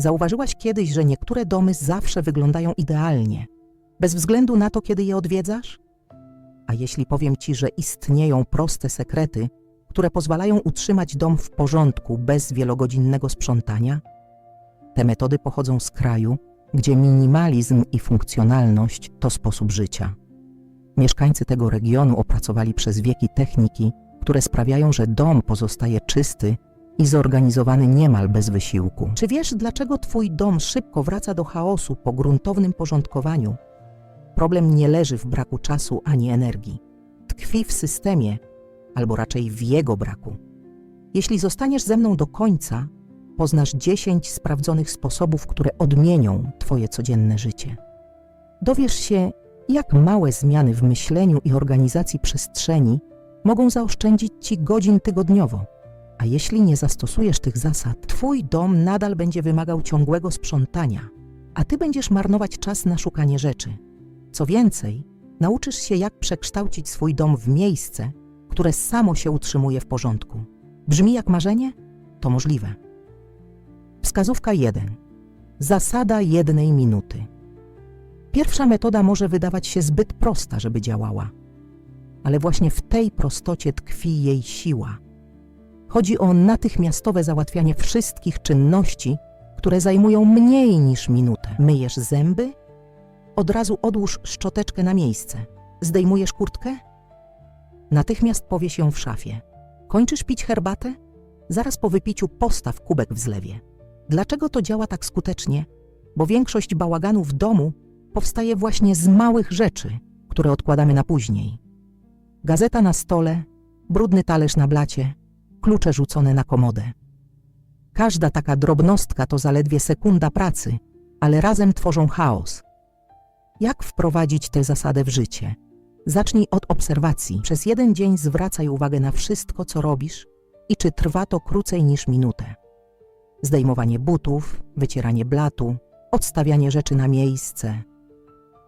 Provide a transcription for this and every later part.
Zauważyłaś kiedyś, że niektóre domy zawsze wyglądają idealnie, bez względu na to, kiedy je odwiedzasz? A jeśli powiem ci, że istnieją proste sekrety, które pozwalają utrzymać dom w porządku bez wielogodzinnego sprzątania? Te metody pochodzą z kraju, gdzie minimalizm i funkcjonalność to sposób życia. Mieszkańcy tego regionu opracowali przez wieki techniki, które sprawiają, że dom pozostaje czysty i zorganizowany niemal bez wysiłku. Czy wiesz, dlaczego twój dom szybko wraca do chaosu po gruntownym porządkowaniu? Problem nie leży w braku czasu ani energii. Tkwi w systemie, albo raczej w jego braku. Jeśli zostaniesz ze mną do końca, poznasz 10 sprawdzonych sposobów, które odmienią Twoje codzienne życie. Dowiesz się, jak małe zmiany w myśleniu i organizacji przestrzeni mogą zaoszczędzić Ci godzin tygodniowo. A jeśli nie zastosujesz tych zasad, Twój dom nadal będzie wymagał ciągłego sprzątania, a Ty będziesz marnować czas na szukanie rzeczy. Co więcej, nauczysz się, jak przekształcić swój dom w miejsce, które samo się utrzymuje w porządku. Brzmi jak marzenie? To możliwe. Wskazówka 1. Zasada jednej minuty. Pierwsza metoda może wydawać się zbyt prosta, żeby działała, ale właśnie w tej prostocie tkwi jej siła. Chodzi o natychmiastowe załatwianie wszystkich czynności, które zajmują mniej niż minutę. Myjesz zęby? Od razu odłóż szczoteczkę na miejsce. Zdejmujesz kurtkę? Natychmiast powiesz ją w szafie. Kończysz pić herbatę? Zaraz po wypiciu postaw kubek w zlewie. Dlaczego to działa tak skutecznie? Bo większość bałaganu w domu powstaje właśnie z małych rzeczy, które odkładamy na później. Gazeta na stole, brudny talerz na blacie, klucze rzucone na komodę. Każda taka drobnostka to zaledwie sekunda pracy, ale razem tworzą chaos. Jak wprowadzić tę zasadę w życie? Zacznij od obserwacji. Przez jeden dzień zwracaj uwagę na wszystko, co robisz i czy trwa to krócej niż minutę. Zdejmowanie butów, wycieranie blatu, odstawianie rzeczy na miejsce.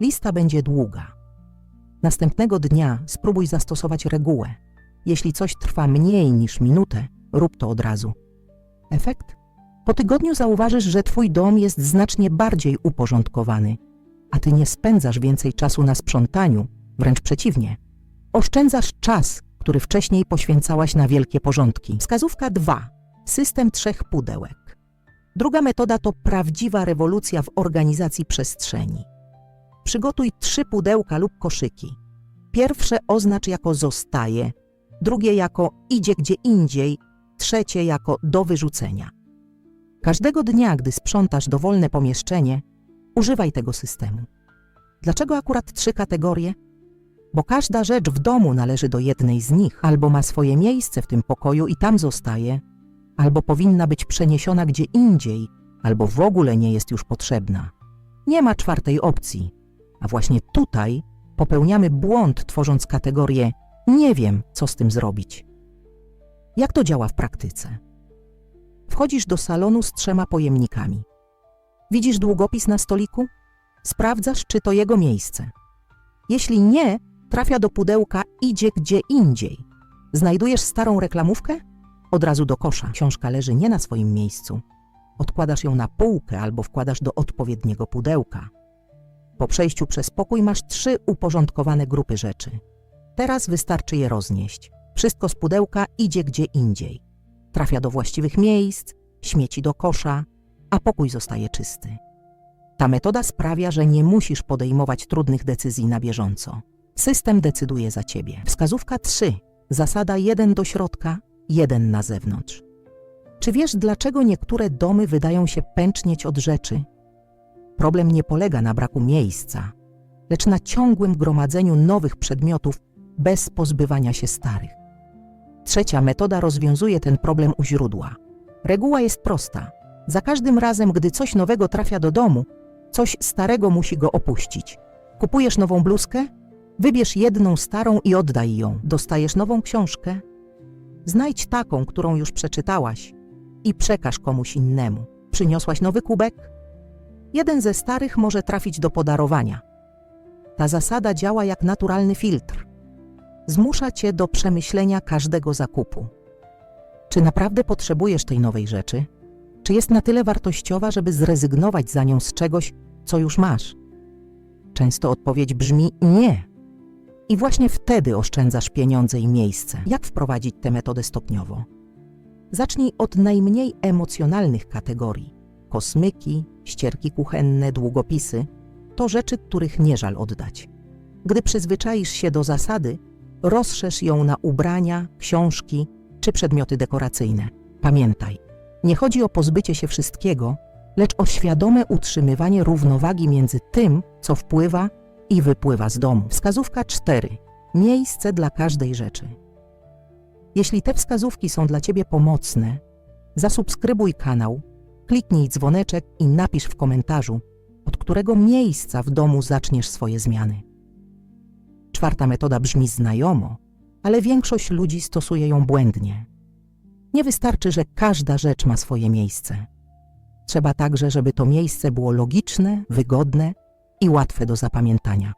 Lista będzie długa. Następnego dnia spróbuj zastosować regułę. Jeśli coś trwa mniej niż minutę, rób to od razu. Efekt? Po tygodniu zauważysz, że twój dom jest znacznie bardziej uporządkowany, a ty nie spędzasz więcej czasu na sprzątaniu, wręcz przeciwnie. Oszczędzasz czas, który wcześniej poświęcałaś na wielkie porządki. Wskazówka 2. System trzech pudełek. Druga metoda to prawdziwa rewolucja w organizacji przestrzeni. Przygotuj trzy pudełka lub koszyki. Pierwsze oznacz jako zostaje, drugie jako idzie gdzie indziej, trzecie jako do wyrzucenia. Każdego dnia, gdy sprzątasz dowolne pomieszczenie, używaj tego systemu. Dlaczego akurat trzy kategorie? Bo każda rzecz w domu należy do jednej z nich, albo ma swoje miejsce w tym pokoju i tam zostaje, albo powinna być przeniesiona gdzie indziej, albo w ogóle nie jest już potrzebna. Nie ma czwartej opcji, a właśnie tutaj popełniamy błąd, tworząc kategorię nie wiem, co z tym zrobić. Jak to działa w praktyce? Wchodzisz do salonu z trzema pojemnikami. Widzisz długopis na stoliku? Sprawdzasz, czy to jego miejsce. Jeśli nie, trafia do pudełka idzie gdzie indziej. Znajdujesz starą reklamówkę? Od razu do kosza. Książka leży nie na swoim miejscu. Odkładasz ją na półkę albo wkładasz do odpowiedniego pudełka. Po przejściu przez pokój masz trzy uporządkowane grupy rzeczy. Teraz wystarczy je roznieść. Wszystko z pudełka idzie gdzie indziej. Trafia do właściwych miejsc, śmieci do kosza, a pokój zostaje czysty. Ta metoda sprawia, że nie musisz podejmować trudnych decyzji na bieżąco. System decyduje za ciebie. Wskazówka 3. Zasada 1 do środka, 1 na zewnątrz. Czy wiesz, dlaczego niektóre domy wydają się pęcznieć od rzeczy? Problem nie polega na braku miejsca, lecz na ciągłym gromadzeniu nowych przedmiotów bez pozbywania się starych. Trzecia metoda rozwiązuje ten problem u źródła. Reguła jest prosta. Za każdym razem, gdy coś nowego trafia do domu, coś starego musi go opuścić. Kupujesz nową bluzkę? Wybierz jedną starą i oddaj ją. Dostajesz nową książkę? Znajdź taką, którą już przeczytałaś i przekaż komuś innemu. Przyniosłaś nowy kubek? Jeden ze starych może trafić do podarowania. Ta zasada działa jak naturalny filtr. Zmusza cię do przemyślenia każdego zakupu. Czy naprawdę potrzebujesz tej nowej rzeczy? Czy jest na tyle wartościowa, żeby zrezygnować za nią z czegoś, co już masz? Często odpowiedź brzmi nie. I właśnie wtedy oszczędzasz pieniądze i miejsce. Jak wprowadzić tę metodę stopniowo? Zacznij od najmniej emocjonalnych kategorii. Kosmyki, ścierki kuchenne, długopisy to rzeczy, których nie żal oddać. Gdy przyzwyczaisz się do zasady, rozszerz ją na ubrania, książki czy przedmioty dekoracyjne. Pamiętaj, nie chodzi o pozbycie się wszystkiego, lecz o świadome utrzymywanie równowagi między tym, co wpływa i wypływa z domu. Wskazówka 4. Miejsce dla każdej rzeczy. Jeśli te wskazówki są dla Ciebie pomocne, zasubskrybuj kanał, kliknij dzwoneczek i napisz w komentarzu, od którego miejsca w domu zaczniesz swoje zmiany. Czwarta metoda brzmi znajomo, ale większość ludzi stosuje ją błędnie. Nie wystarczy, że każda rzecz ma swoje miejsce. Trzeba także, żeby to miejsce było logiczne, wygodne i łatwe do zapamiętania.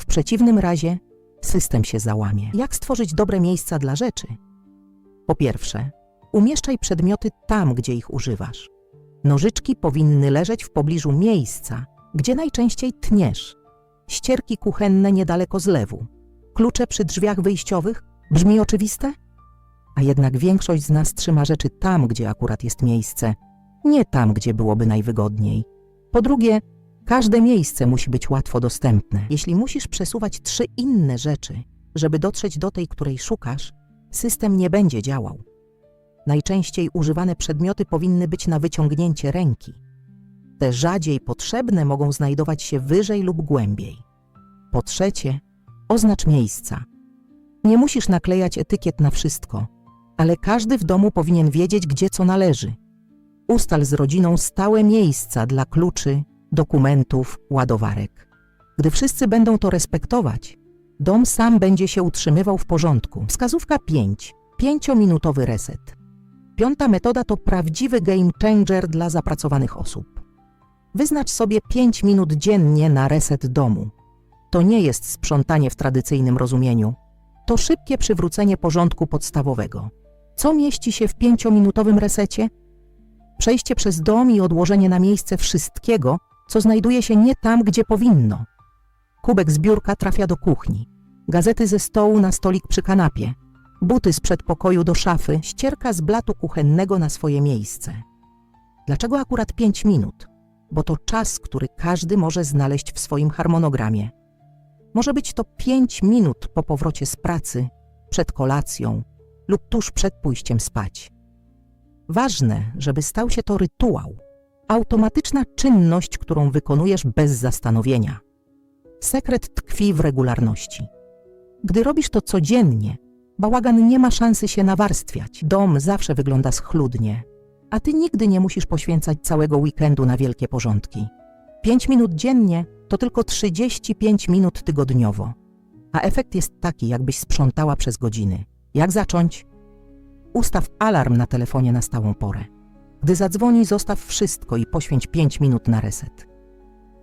W przeciwnym razie system się załamie. Jak stworzyć dobre miejsca dla rzeczy? Po pierwsze, umieszczaj przedmioty tam, gdzie ich używasz. Nożyczki powinny leżeć w pobliżu miejsca, gdzie najczęściej tniesz. Ścierki kuchenne niedaleko zlewu. Klucze przy drzwiach wyjściowych? Brzmi oczywiste? A jednak większość z nas trzyma rzeczy tam, gdzie akurat jest miejsce, nie tam, gdzie byłoby najwygodniej. Po drugie, każde miejsce musi być łatwo dostępne. Jeśli musisz przesuwać trzy inne rzeczy, żeby dotrzeć do tej, której szukasz, system nie będzie działał. Najczęściej używane przedmioty powinny być na wyciągnięcie ręki. Te rzadziej potrzebne mogą znajdować się wyżej lub głębiej. Po trzecie, oznacz miejsca. Nie musisz naklejać etykiet na wszystko, ale każdy w domu powinien wiedzieć, gdzie co należy. Ustal z rodziną stałe miejsca dla kluczy, dokumentów, ładowarek. Gdy wszyscy będą to respektować, dom sam będzie się utrzymywał w porządku. Wskazówka 5. Pięciominutowy reset. Piąta metoda to prawdziwy game changer dla zapracowanych osób. Wyznacz sobie 5 minut dziennie na reset domu. To nie jest sprzątanie w tradycyjnym rozumieniu. To szybkie przywrócenie porządku podstawowego. Co mieści się w pięciominutowym resecie? Przejście przez dom i odłożenie na miejsce wszystkiego, co znajduje się nie tam, gdzie powinno. Kubek z biurka trafia do kuchni, gazety ze stołu na stolik przy kanapie, buty z przedpokoju do szafy, ścierka z blatu kuchennego na swoje miejsce. Dlaczego akurat pięć minut? Bo to czas, który każdy może znaleźć w swoim harmonogramie. Może być to pięć minut po powrocie z pracy, przed kolacją lub tuż przed pójściem spać. Ważne, żeby stał się to rytuał, automatyczna czynność, którą wykonujesz bez zastanowienia. Sekret tkwi w regularności. Gdy robisz to codziennie, bałagan nie ma szansy się nawarstwiać. Dom zawsze wygląda schludnie, a ty nigdy nie musisz poświęcać całego weekendu na wielkie porządki. 5 minut dziennie to tylko 35 minut tygodniowo, a efekt jest taki, jakbyś sprzątała przez godziny. Jak zacząć? Ustaw alarm na telefonie na stałą porę. Gdy zadzwoni, zostaw wszystko i poświęć 5 minut na reset.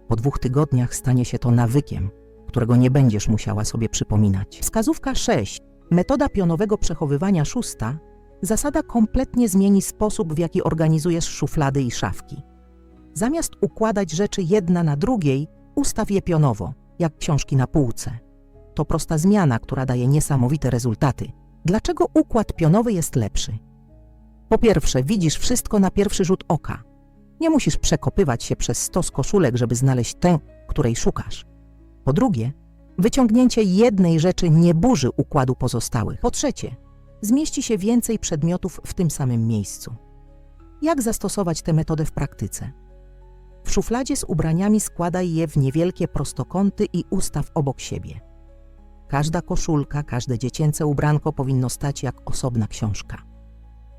Po dwóch tygodniach stanie się to nawykiem, którego nie będziesz musiała sobie przypominać. Wskazówka 6. Metoda pionowego przechowywania szósta. Zasada kompletnie zmieni sposób, w jaki organizujesz szuflady i szafki. Zamiast układać rzeczy jedna na drugiej, ustaw je pionowo, jak książki na półce. To prosta zmiana, która daje niesamowite rezultaty. Dlaczego układ pionowy jest lepszy? Po pierwsze, widzisz wszystko na pierwszy rzut oka. Nie musisz przekopywać się przez stos koszulek, żeby znaleźć tę, której szukasz. Po drugie, wyciągnięcie jednej rzeczy nie burzy układu pozostałych. Po trzecie, zmieści się więcej przedmiotów w tym samym miejscu. Jak zastosować tę metodę w praktyce? W szufladzie z ubraniami składaj je w niewielkie prostokąty i ustaw obok siebie. Każda koszulka, każde dziecięce ubranko powinno stać jak osobna książka.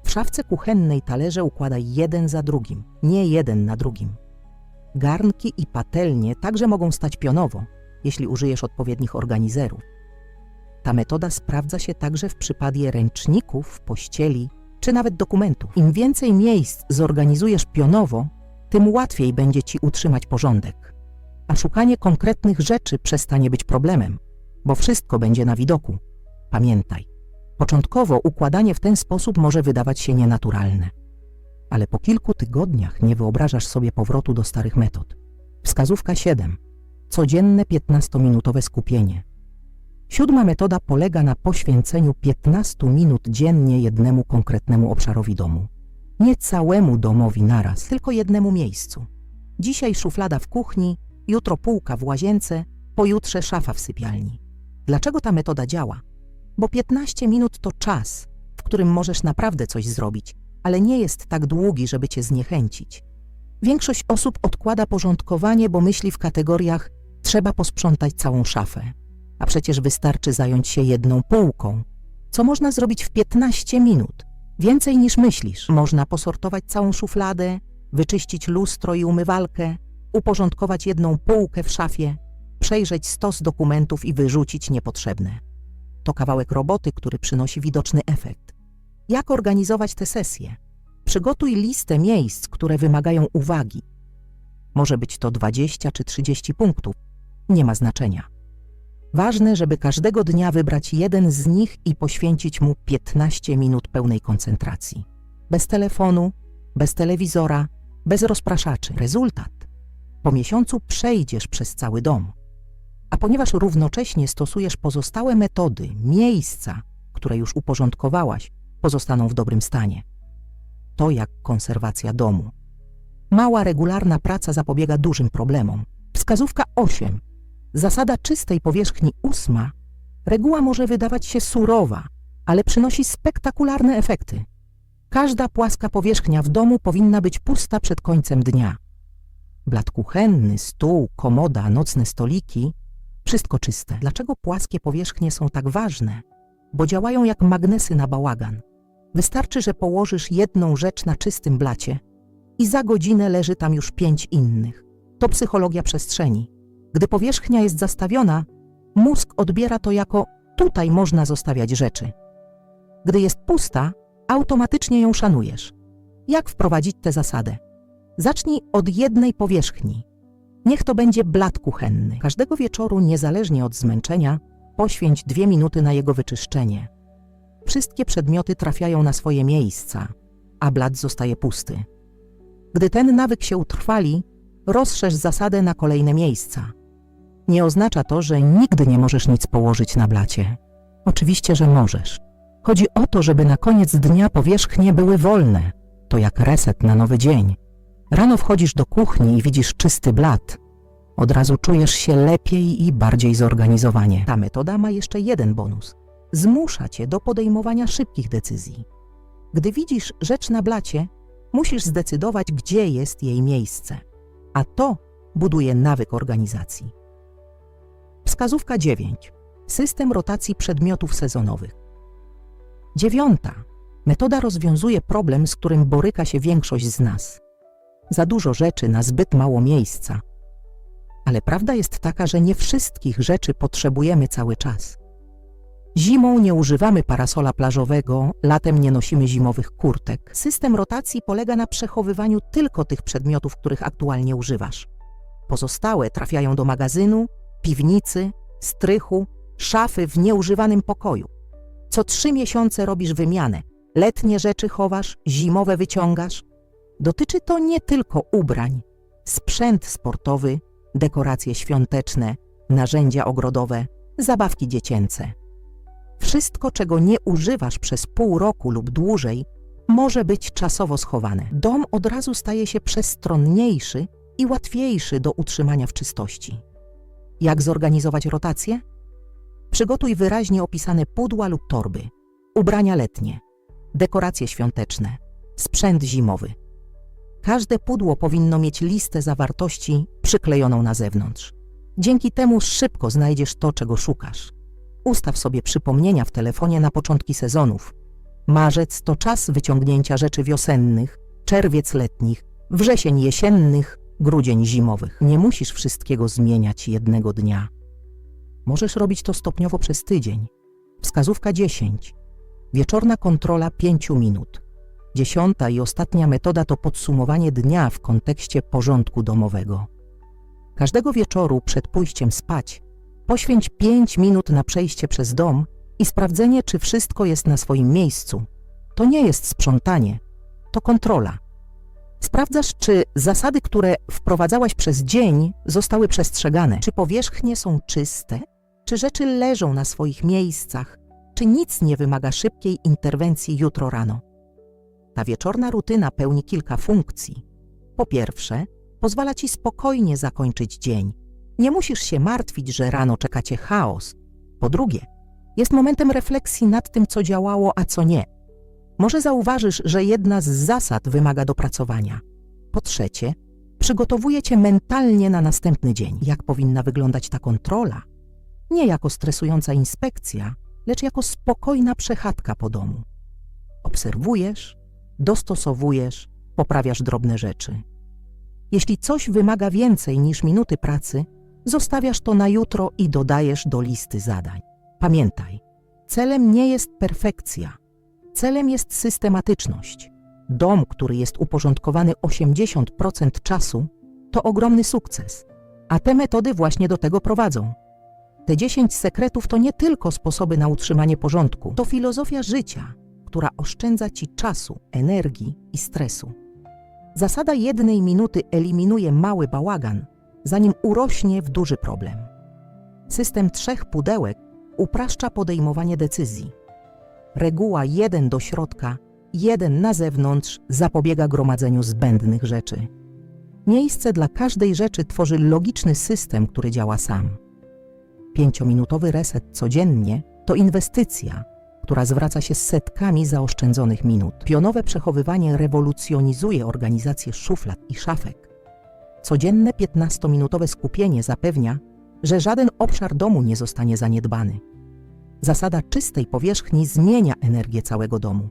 W szafce kuchennej talerze układaj jeden za drugim, nie jeden na drugim. Garnki i patelnie także mogą stać pionowo, jeśli użyjesz odpowiednich organizerów. Ta metoda sprawdza się także w przypadku ręczników, pościeli czy nawet dokumentów. Im więcej miejsc zorganizujesz pionowo, tym łatwiej będzie ci utrzymać porządek. A szukanie konkretnych rzeczy przestanie być problemem, bo wszystko będzie na widoku. Pamiętaj, początkowo układanie w ten sposób może wydawać się nienaturalne. ale po kilku tygodniach nie wyobrażasz sobie powrotu do starych metod. Wskazówka 7. Codzienne 15-minutowe skupienie. Siódma metoda polega na poświęceniu 15 minut dziennie jednemu konkretnemu obszarowi domu. Nie całemu domowi naraz, tylko jednemu miejscu. Dzisiaj szuflada w kuchni, jutro półka w łazience, pojutrze szafa w sypialni. Dlaczego ta metoda działa? Bo 15 minut to czas, w którym możesz naprawdę coś zrobić, ale nie jest tak długi, żeby cię zniechęcić. Większość osób odkłada porządkowanie, bo myśli w kategoriach trzeba posprzątać całą szafę, a przecież wystarczy zająć się jedną półką. Co można zrobić w 15 minut? Więcej niż myślisz. Można posortować całą szufladę, wyczyścić lustro i umywalkę, uporządkować jedną półkę w szafie, przejrzeć stos dokumentów i wyrzucić niepotrzebne. To kawałek roboty, który przynosi widoczny efekt. Jak organizować te sesje? Przygotuj listę miejsc, które wymagają uwagi. Może być to 20 czy 30 punktów, nie ma znaczenia. Ważne, żeby każdego dnia wybrać jeden z nich i poświęcić mu 15 minut pełnej koncentracji. Bez telefonu, bez telewizora, bez rozpraszaczy. Rezultat. Po miesiącu przejdziesz przez cały dom. A ponieważ równocześnie stosujesz pozostałe metody, miejsca, które już uporządkowałaś, pozostaną w dobrym stanie. To jak konserwacja domu. Mała, regularna praca zapobiega dużym problemom. Wskazówka 8. Zasada czystej powierzchni ósma. Reguła może wydawać się surowa, ale przynosi spektakularne efekty. Każda płaska powierzchnia w domu powinna być pusta przed końcem dnia. Blat kuchenny, stół, komoda, nocne stoliki wszystko czyste. Dlaczego płaskie powierzchnie są tak ważne? Bo działają jak magnesy na bałagan. Wystarczy, że położysz jedną rzecz na czystym blacie i za godzinę leży tam już pięć innych. To psychologia przestrzeni. Gdy powierzchnia jest zastawiona, mózg odbiera to jako tutaj można zostawiać rzeczy. Gdy jest pusta, automatycznie ją szanujesz. Jak wprowadzić tę zasadę? Zacznij od jednej powierzchni. Niech to będzie blat kuchenny. Każdego wieczoru, niezależnie od zmęczenia, poświęć dwie minuty na jego wyczyszczenie. Wszystkie przedmioty trafiają na swoje miejsca, a blat zostaje pusty. Gdy ten nawyk się utrwali, rozszerz zasadę na kolejne miejsca. Nie oznacza to, że nigdy nie możesz nic położyć na blacie. Oczywiście, że możesz. Chodzi o to, żeby na koniec dnia powierzchnie były wolne. To jak reset na nowy dzień. Rano wchodzisz do kuchni i widzisz czysty blat. Od razu czujesz się lepiej i bardziej zorganizowanie. Ta metoda ma jeszcze jeden bonus. Zmusza cię do podejmowania szybkich decyzji. Gdy widzisz rzecz na blacie, musisz zdecydować, gdzie jest jej miejsce. A to buduje nawyk organizacji. Wskazówka 9. System rotacji przedmiotów sezonowych. Dziewiąta. Metoda rozwiązuje problem, z którym boryka się większość z nas. Za dużo rzeczy na zbyt mało miejsca. Ale prawda jest taka, że nie wszystkich rzeczy potrzebujemy cały czas. Zimą nie używamy parasola plażowego, latem nie nosimy zimowych kurtek. System rotacji polega na przechowywaniu tylko tych przedmiotów, których aktualnie używasz. Pozostałe trafiają do magazynu, piwnicy, strychu, szafy w nieużywanym pokoju. Co trzy miesiące robisz wymianę. Letnie rzeczy chowasz, zimowe wyciągasz. Dotyczy to nie tylko ubrań, sprzęt sportowy, dekoracje świąteczne, narzędzia ogrodowe, zabawki dziecięce. Wszystko, czego nie używasz przez pół roku lub dłużej, może być czasowo schowane. Dom od razu staje się przestronniejszy i łatwiejszy do utrzymania w czystości. Jak zorganizować rotację? Przygotuj wyraźnie opisane pudła lub torby, ubrania letnie, dekoracje świąteczne, sprzęt zimowy. Każde pudło powinno mieć listę zawartości przyklejoną na zewnątrz. Dzięki temu szybko znajdziesz to, czego szukasz. Ustaw sobie przypomnienia w telefonie na początki sezonów. Marzec to czas wyciągnięcia rzeczy wiosennych, czerwiec letnich, wrzesień jesiennych, grudzień zimowych. Nie musisz wszystkiego zmieniać jednego dnia. Możesz robić to stopniowo przez tydzień. Wskazówka 10. Wieczorna kontrola 5 minut. Dziesiąta i ostatnia metoda to podsumowanie dnia w kontekście porządku domowego. Każdego wieczoru przed pójściem spać poświęć 5 minut na przejście przez dom i sprawdzenie, czy wszystko jest na swoim miejscu. To nie jest sprzątanie, to kontrola. Sprawdzasz, czy zasady, które wprowadzałaś przez dzień, zostały przestrzegane. Czy powierzchnie są czyste? Czy rzeczy leżą na swoich miejscach? Czy nic nie wymaga szybkiej interwencji jutro rano? Ta wieczorna rutyna pełni kilka funkcji. Po pierwsze, pozwala ci spokojnie zakończyć dzień. Nie musisz się martwić, że rano czeka cię chaos. Po drugie, jest momentem refleksji nad tym, co działało, a co nie. Może zauważysz, że jedna z zasad wymaga dopracowania. Po trzecie, przygotowuje cię mentalnie na następny dzień. Jak powinna wyglądać ta kontrola? Nie jako stresująca inspekcja, lecz jako spokojna przechadzka po domu. Obserwujesz, dostosowujesz, poprawiasz drobne rzeczy. Jeśli coś wymaga więcej niż minuty pracy, zostawiasz to na jutro i dodajesz do listy zadań. Pamiętaj, celem nie jest perfekcja, celem jest systematyczność. Dom, który jest uporządkowany 80% czasu, to ogromny sukces, a te metody właśnie do tego prowadzą. Te 10 sekretów to nie tylko sposoby na utrzymanie porządku, to filozofia życia, która oszczędza ci czasu, energii i stresu. Zasada jednej minuty eliminuje mały bałagan, zanim urośnie w duży problem. System trzech pudełek upraszcza podejmowanie decyzji. Reguła jeden do środka, jeden na zewnątrz zapobiega gromadzeniu zbędnych rzeczy. Miejsce dla każdej rzeczy tworzy logiczny system, który działa sam. Pięciominutowy reset codziennie to inwestycja, która zwraca się z setkami zaoszczędzonych minut. Pionowe przechowywanie rewolucjonizuje organizację szuflad i szafek. Codzienne 15-minutowe skupienie zapewnia, że żaden obszar domu nie zostanie zaniedbany. Zasada czystej powierzchni zmienia energię całego domu.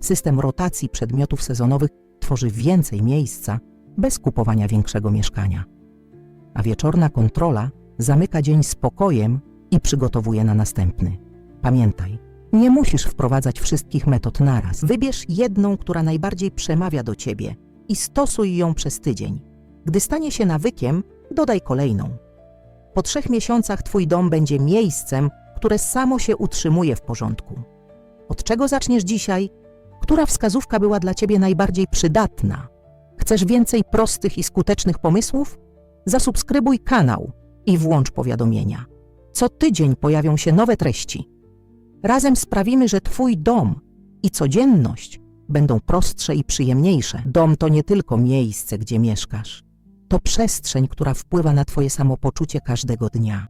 System rotacji przedmiotów sezonowych tworzy więcej miejsca bez kupowania większego mieszkania. A wieczorna kontrola zamyka dzień spokojem i przygotowuje na następny. Pamiętaj, nie musisz wprowadzać wszystkich metod naraz. Wybierz jedną, która najbardziej przemawia do ciebie i stosuj ją przez tydzień. Gdy stanie się nawykiem, dodaj kolejną. Po trzech miesiącach twój dom będzie miejscem, które samo się utrzymuje w porządku. Od czego zaczniesz dzisiaj? Która wskazówka była dla ciebie najbardziej przydatna? Chcesz więcej prostych i skutecznych pomysłów? Zasubskrybuj kanał i włącz powiadomienia. Co tydzień pojawią się nowe treści. Razem sprawimy, że Twój dom i codzienność będą prostsze i przyjemniejsze. Dom to nie tylko miejsce, gdzie mieszkasz. To przestrzeń, która wpływa na Twoje samopoczucie każdego dnia.